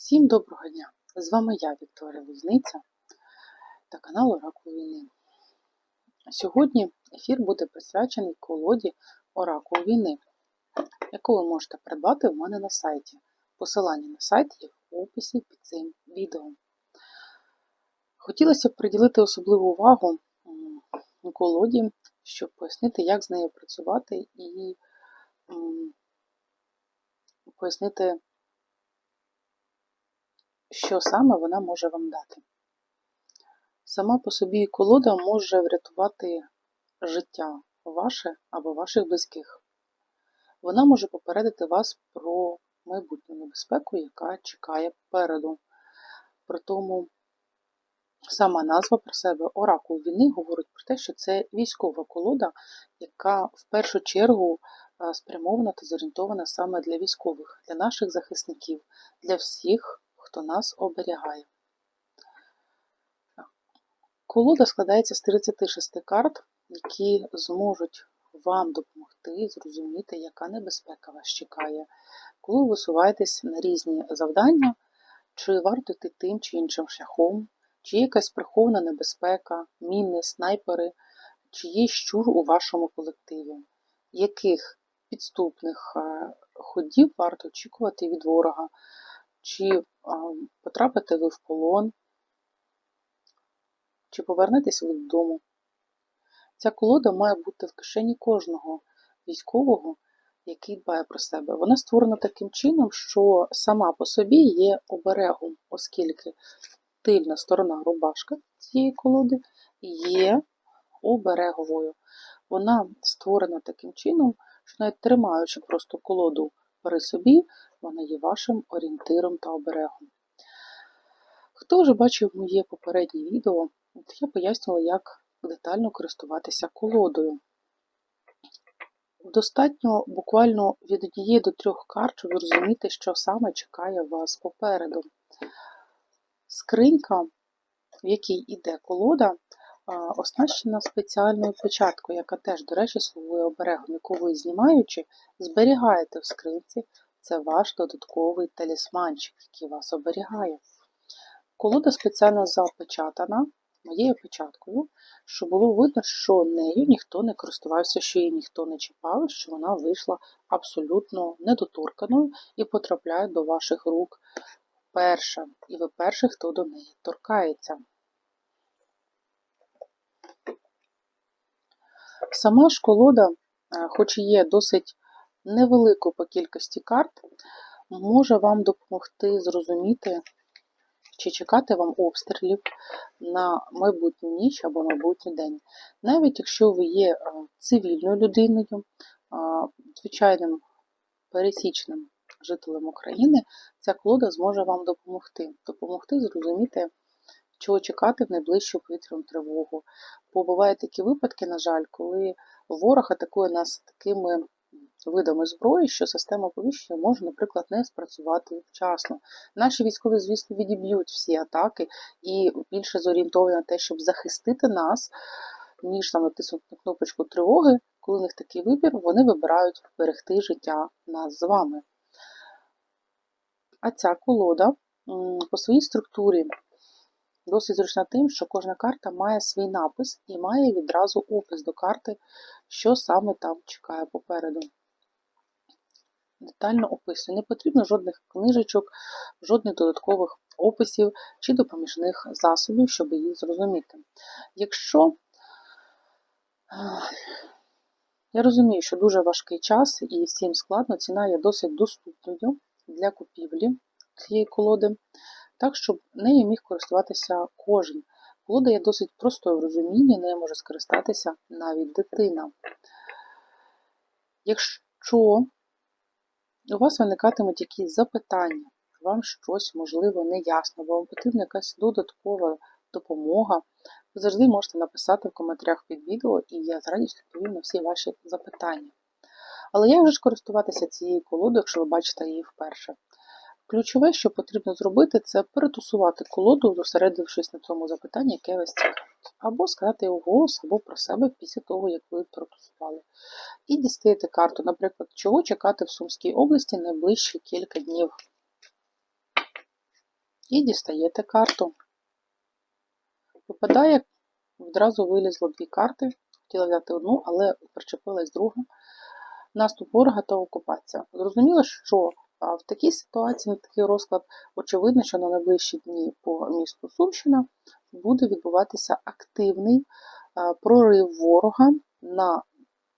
Всім доброго дня! З вами я, Вікторія Лузниця та канал Оракул Війни. Сьогодні ефір буде присвячений колоді Оракул Війни, яку ви можете придбати в мене на сайті. Посилання на сайт є в описі під цим відео. Хотілося б приділити особливу увагу колоді, щоб пояснити, як з нею працювати і пояснити що саме вона може вам дати. Сама по собі колода може врятувати життя ваше або ваших близьких. Вона може попередити вас про майбутню небезпеку, яка чекає попереду. При тому сама назва про себе Оракул війни говорить про те, що це військова колода, яка в першу чергу е, спрямована та зорієнтована саме для військових, для наших захисників, для всіх хто нас оберігає. Колода складається з 36 карт, які зможуть вам допомогти зрозуміти, яка небезпека вас чекає, коли ви висуваєтесь на різні завдання, чи варто йти тим чи іншим шляхом, чи є якась прихована небезпека, міни, снайпери, чи є щур у вашому колективі, яких підступних е, ходів варто очікувати від ворога, чи потрапите ви в полон, чи повернетесь ви додому. Ця колода має бути в кишені кожного військового, який дбає про себе. Вона створена таким чином, що сама по собі є оберегом, оскільки тильна сторона рубашка цієї колоди є обереговою. Вона створена таким чином, що навіть тримаючи просто колоду при собі, вона є вашим орієнтиром та оберегом. Хто вже бачив моє попереднє відео, я пояснювала, як детально користуватися колодою. Достатньо буквально від однієї до трьох карт, щоб зрозуміти, що саме чекає вас попереду. Скринька, в якій йде колода, оснащена спеціальною печаткою, яка теж, до речі, слугує оберегом, яку ви знімаючи, зберігаєте в скринці. Це ваш додатковий талісманчик, який вас оберігає. Колода спеціально запечатана моєю печаткою, щоб було видно, що нею ніхто не користувався, що її ніхто не чіпав, що вона вийшла абсолютно недоторканою і потрапляє до ваших рук перша. І ви перший, хто до неї торкається. Сама ж колода, е, хоч і є досить невелику по кількості карт, може вам допомогти зрозуміти, чи чекати вам обстрілів на майбутню ніч або майбутній день. Навіть якщо ви є е, цивільною людиною, е, звичайним пересічним жителем України, ця колода зможе вам допомогти, допомогти зрозуміти, чого чекати в найближчу повітряну тривогу. Бо бувають такі випадки, на жаль, коли ворог атакує нас такими видами зброї, що система оповіщення може, наприклад, не спрацювати вчасно. Наші військові, звісно, відіб'ють всі атаки і більше зорієнтовані на те, щоб захистити нас, ніж саме натиснути на кнопочку тривоги, коли у них такий вибір, вони вибирають берегти життя нас з вами. А ця колода по своїй структурі досить зручна тим, що кожна карта має свій напис і має відразу опис до карти, що саме там чекає попереду детально описує. Не потрібно жодних книжечок, жодних додаткових описів чи допоміжних засобів, щоб її зрозуміти. Якщо я розумію, що дуже важкий час і всім складно, ціна є досить доступною для купівлі цієї колоди, так, щоб нею міг користуватися кожен. Колода є досить простою в розумінні, нею може скористатися навіть дитина. Якщо у вас виникатимуть якісь запитання, вам щось, можливо, не ясно, вам потрібна якась додаткова допомога. Ви завжди можете написати в коментарях під відео, і я з радістю відповім на всі ваші запитання. Але як же ж користуватися цією колодою, якщо ви бачите її вперше? Ключове, що потрібно зробити, це перетусувати колоду, зосередившись на цьому запитанні, яке вас цікавить. Або сказати його голос, або про себе після того, як ви перетусували. І дістаєте карту, наприклад, чого чекати в Сумській області найближчі кілька днів. І дістаєте карту. Випадає, відразу вилізло дві карти. Хотіла взяти одну, але причепилась друга. Наступ ворога та окупація. Зрозуміло, що в такій ситуації, на такий розклад, очевидно, що на найближчі дні по місту Сумщина буде відбуватися активний прорив ворога на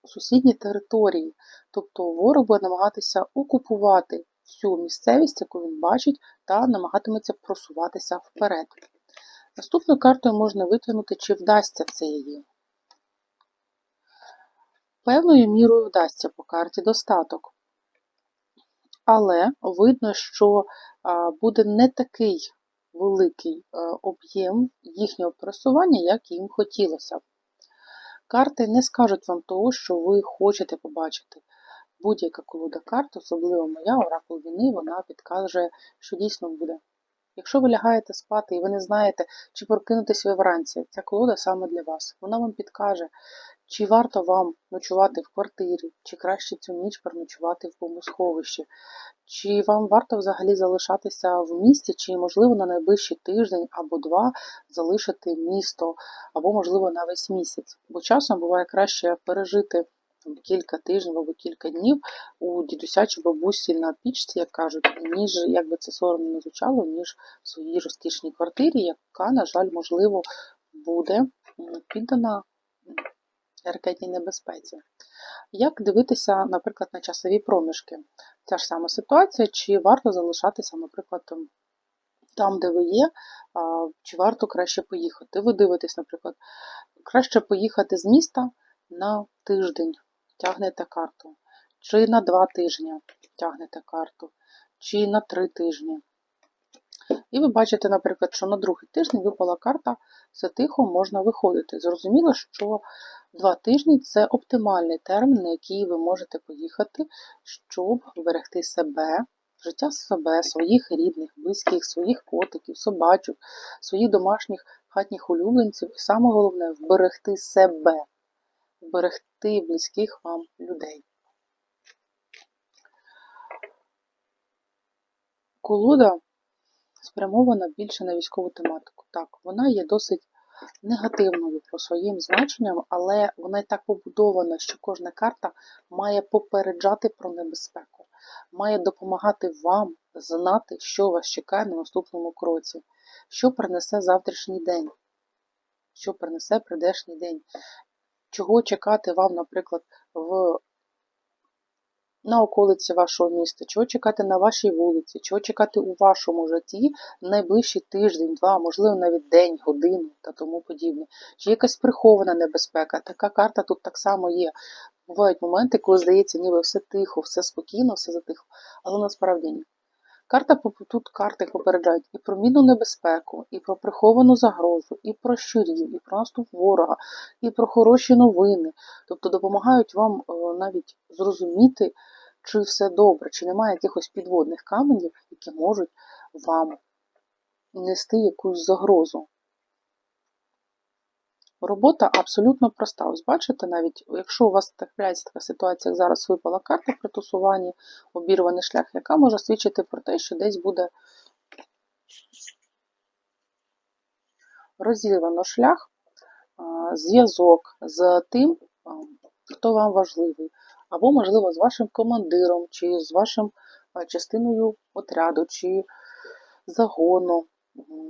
сусідні території. Тобто ворог буде намагатися окупувати всю місцевість, яку він бачить, та намагатиметься просуватися вперед. Наступною картою можна витягнути, чи вдасться це її. Певною мірою вдасться по карті достаток. Але видно, що буде не такий великий об'єм їхнього просування, як їм хотілося. Карти не скажуть вам того, що ви хочете побачити. Будь-яка колода карт, особливо моя, оракул війни, вона підкаже, що дійсно буде. Якщо ви лягаєте спати і ви не знаєте, чи прокинутись ви вранці, ця колода саме для вас. Вона вам підкаже, чи варто вам ночувати в квартирі, чи краще цю ніч переночувати в бомбосховищі, чи вам варто взагалі залишатися в місті, чи, можливо, на найближчий тиждень або два залишити місто, або, можливо, на весь місяць. Бо часом буває краще пережити кілька тижнів або кілька днів у дідуся чи бабусі на пічці, як кажуть, ніж, як би це соромно не звучало, ніж в своїй розкішній квартирі, яка, на жаль, можливо, буде піддана ракетній небезпеці. Як дивитися, наприклад, на часові проміжки? Ця ж сама ситуація, чи варто залишатися, наприклад, там, де ви є, чи варто краще поїхати? Ви дивитесь, наприклад, краще поїхати з міста на тиждень, тягнете карту, чи на два тижні тягнете карту, чи на три тижні. І ви бачите, наприклад, що на другий тиждень випала карта, все тихо можна виходити. Зрозуміло, що два тижні це оптимальний термін, на який ви можете поїхати, щоб вберегти себе, життя себе, своїх рідних, близьких, своїх котиків, собачок, своїх домашніх хатніх улюбленців. І саме головне вберегти себе, вберегти близьких вам людей. Колода спрямована більше на військову тематику. Так, вона є досить негативною по своїм значенням, але вона так побудована, що кожна карта має попереджати про небезпеку, має допомагати вам знати, що вас чекає на наступному кроці, що принесе завтрашній день, що принесе прийдешній день, чого чекати вам, наприклад, в на околиці вашого міста, чого чекати на вашій вулиці, чого чекати у вашому житті найближчий тиждень, два, можливо, навіть день, годину та тому подібне. Чи якась прихована небезпека? Така карта тут так само є. Бувають моменти, коли здається, ніби все тихо, все спокійно, все затихо, але насправді ні. Карта тут карти попереджають і про мінну небезпеку, і про приховану загрозу, і про щурів, і про наступ ворога, і про хороші новини. Тобто допомагають вам е, навіть зрозуміти, чи все добре, чи немає якихось підводних каменів, які можуть вам нести якусь загрозу. Робота абсолютно проста. Ось бачите, навіть якщо у вас трапляється така ситуація, як зараз випала карта при тусуванні, обірваний шлях, яка може свідчити про те, що десь буде розірвано шлях, зв'язок з тим, хто вам важливий, або, можливо, з вашим командиром, чи з вашим частиною отряду, чи загону,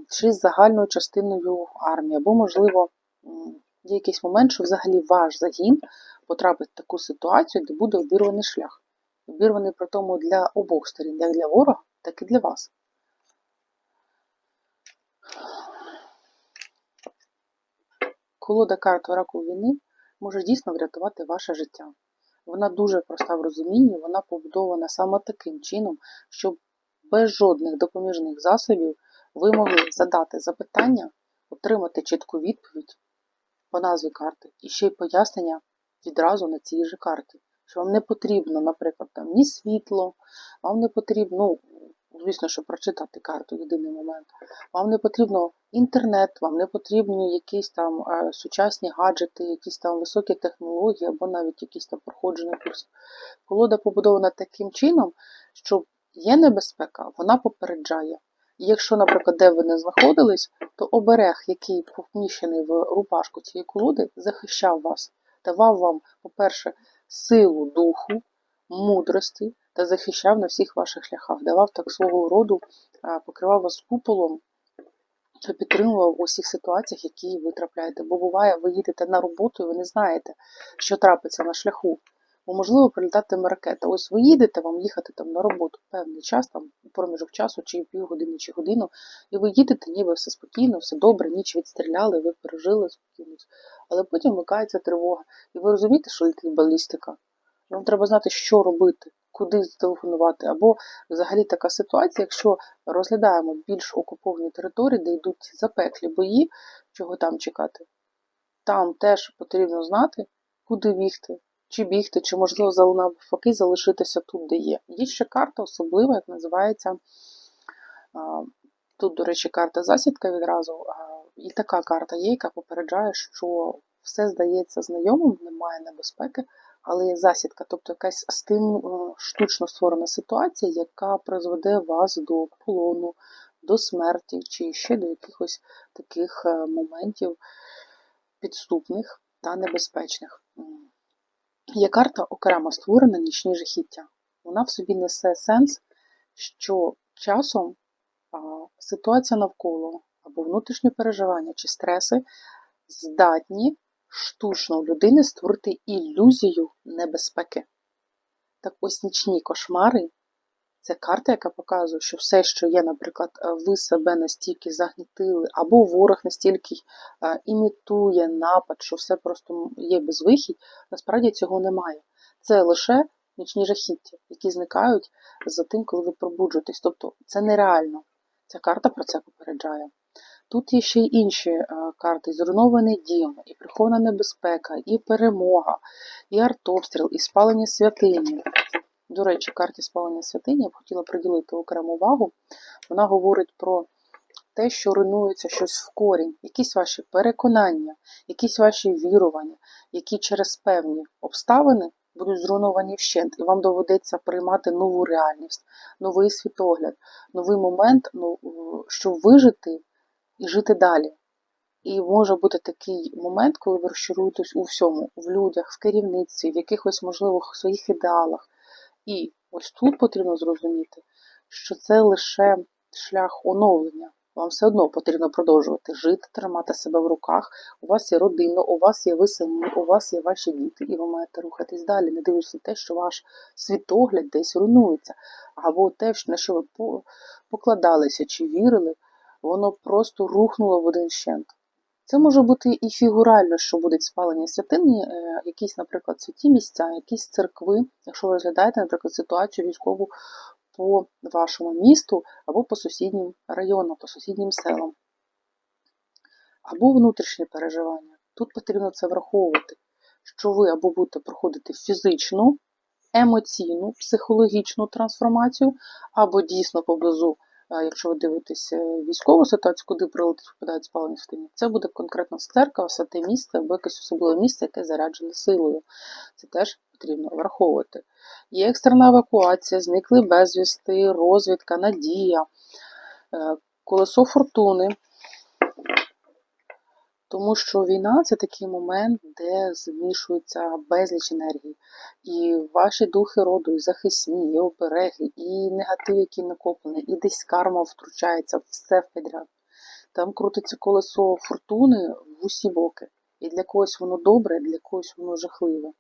чи з загальною частиною армії, або, можливо, є якийсь момент, що взагалі ваш загін потрапить в таку ситуацію, де буде обірваний шлях. Обірваний при тому для обох сторін, як для ворога, так і для вас. Колода карт Оракул війни може дійсно врятувати ваше життя. Вона дуже проста в розумінні, вона побудована саме таким чином, щоб без жодних допоміжних засобів ви могли задати запитання, отримати чітку відповідь по назві карти і ще й пояснення відразу на цій же карті. Що вам не потрібно, наприклад, там ні світло, вам не потрібно, ну, звісно, що прочитати карту єдиний момент. Вам не потрібно інтернет, вам не потрібні якісь там е, сучасні гаджети, якісь там високі технології або навіть якісь там проходження курсів. Колода побудована таким чином, що є небезпека, вона попереджає. І якщо, наприклад, де ви не знаходились, то оберег, який поміщений в рупашку цієї колоди, захищав вас, давав вам, по-перше, силу духу, мудрості та захищав на всіх ваших шляхах, давав так свого роду, покривав вас куполом та підтримував у всіх ситуаціях, які ви трапляєте. Бо буває, ви їдете на роботу і ви не знаєте, що трапиться на шляху. Бо можливо прилітатиме ракета. Ось ви їдете, вам їхати там на роботу певний час, там проміжок часу, чи півгодини, чи годину, і ви їдете, ніби все спокійно, все добре, ніч відстріляли, ви пережили спокійно. Але потім вмикається тривога. І ви розумієте, що летить балістика. Вам треба знати, що робити, куди зателефонувати. Або взагалі така ситуація, якщо розглядаємо більш окуповані території, де йдуть запеклі бої, чого там чекати. Там теж потрібно знати, куди бігти, чи бігти, чи можливо навпаки залишитися тут, де є. Є ще карта особлива, як називається. Тут, до речі, карта засідка відразу. І така карта є, яка попереджає, що все здається знайомим, немає небезпеки, але є засідка, тобто якась стим, е, штучно створена ситуація, яка призведе вас до полону, до смерті, чи ще до якихось таких е, моментів підступних та небезпечних. Є карта окремо створена нічні жахіття. Вона в собі несе сенс, що часом ситуація навколо або внутрішні переживання чи стреси здатні штучно у людини створити ілюзію небезпеки. Так ось нічні кошмари це карта, яка показує, що все, що є, наприклад, е, ви себе настільки загнітили, або ворог настільки е, імітує напад, що все просто є безвихідь, насправді цього немає. Це лише нічні жахіття, які зникають за тим, коли ви пробуджуєтесь. Тобто це нереально. Ця карта про це попереджає. Тут є ще й інші е, карти: зруйнований дім, і прихована небезпека, і перемога, і артобстріл, і спалення святині. До речі, карті спалення святині я б хотіла приділити окрему увагу. Вона говорить про те, що руйнується щось в корінь, якісь ваші переконання, якісь ваші вірування, які через певні обставини будуть зруйновані вщент, і вам доведеться приймати нову реальність, новий світогляд, новий момент, ну, щоб вижити і жити далі. І може бути такий момент, коли ви розчаруєтесь у всьому, в людях, в керівництві, в якихось, можливо, своїх ідеалах. І ось тут потрібно зрозуміти, що це лише шлях оновлення. Вам все одно потрібно продовжувати жити, тримати себе в руках. У вас є родина, у вас є ви самі, у вас є ваші діти, і ви маєте рухатись далі, не дивлячись на те, що ваш світогляд десь руйнується, або те, на що ви покладалися чи вірили, воно просто рухнуло в один щент. Це може бути і фігурально, що будуть спалені святині, е, якісь, наприклад, святі місця, якісь церкви, якщо ви розглядаєте, наприклад, ситуацію військову по вашому місту або по сусіднім районам, по сусіднім селам, або внутрішні переживання. Тут потрібно це враховувати, що ви або будете проходити фізичну, емоційну, психологічну трансформацію, або дійсно поблизу Якщо ви дивитесь військову ситуацію, куди прилетить, випадають спалені святині, це буде конкретно церква, святе місце або якесь особливе місце, яке заряджене силою. Це теж потрібно враховувати. Є екстрена евакуація, зникли безвісти, розвідка, надія, е, колесо фортуни. Тому що війна це такий момент, де змішується безліч енергії. І ваші духи роду, і захисні, і обереги, і негатив, який накоплений, і десь карма втручається все в підряд. Там крутиться колесо фортуни в усі боки. І для когось воно добре, для когось воно жахливе.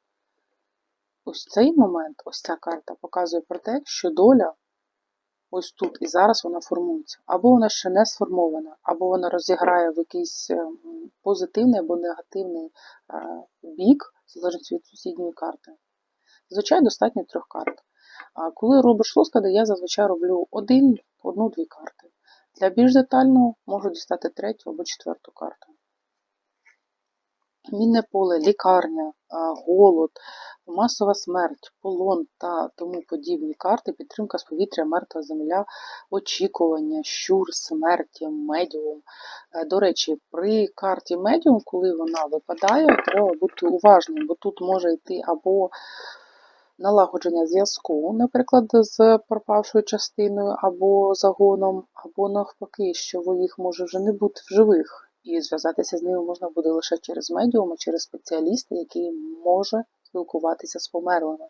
Ось цей момент, ось ця карта показує про те, що доля ось тут і зараз вона формується. Або вона ще не сформована, або вона розіграє в якийсь е, позитивний або негативний е, бік, залежить від сусідньої карти. Зазвичай достатньо трьох карт. А коли робиш розклади, я зазвичай роблю один, одну-дві карти. Для більш детального можу дістати третю або четверту карту. Мінне поле, лікарня, голод, масова смерть, полон та тому подібні карти, підтримка з повітря, мертва земля, очікування, щур, смерті, медіум. Е, До речі, при карті медіум, коли вона випадає, треба бути уважним, бо тут може йти або налагодження зв'язку, наприклад, з пропавшою частиною або загоном, або навпаки, що їх може вже не бути в живих, і зв'язатися з ними можна буде лише через медіума, через спеціаліста, який може спілкуватися з померлими.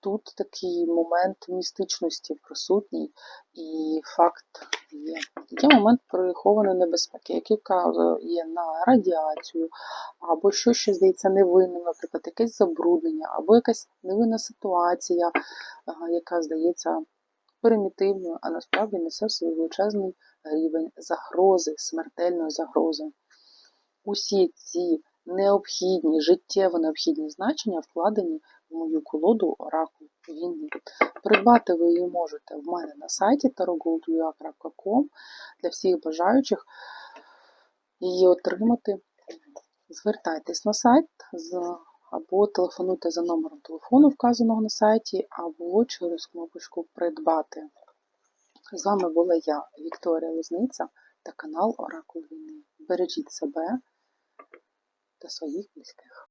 Тут такий момент містичності присутній, і факт є. Є момент прихованої небезпеки, який вказує на радіацію, або щось, що здається невинним, наприклад, якесь забруднення, або якась невинна ситуація, яка здається примітивною, а насправді несе в собі величезний рівень загрози, смертельної загрози. Усі ці необхідні, життєво необхідні значення вкладені в мою колоду Оракул війни. Придбати ви її можете в мене на сайті tarotgoldua.com для всіх бажаючих її отримати. Звертайтесь на сайт або телефонуйте за номером телефону, вказаного на сайті, або через кнопочку Придбати. З вами була я, Вікторія Лозниця та канал Оракул Війни. Бережіть себе та своїх близьких.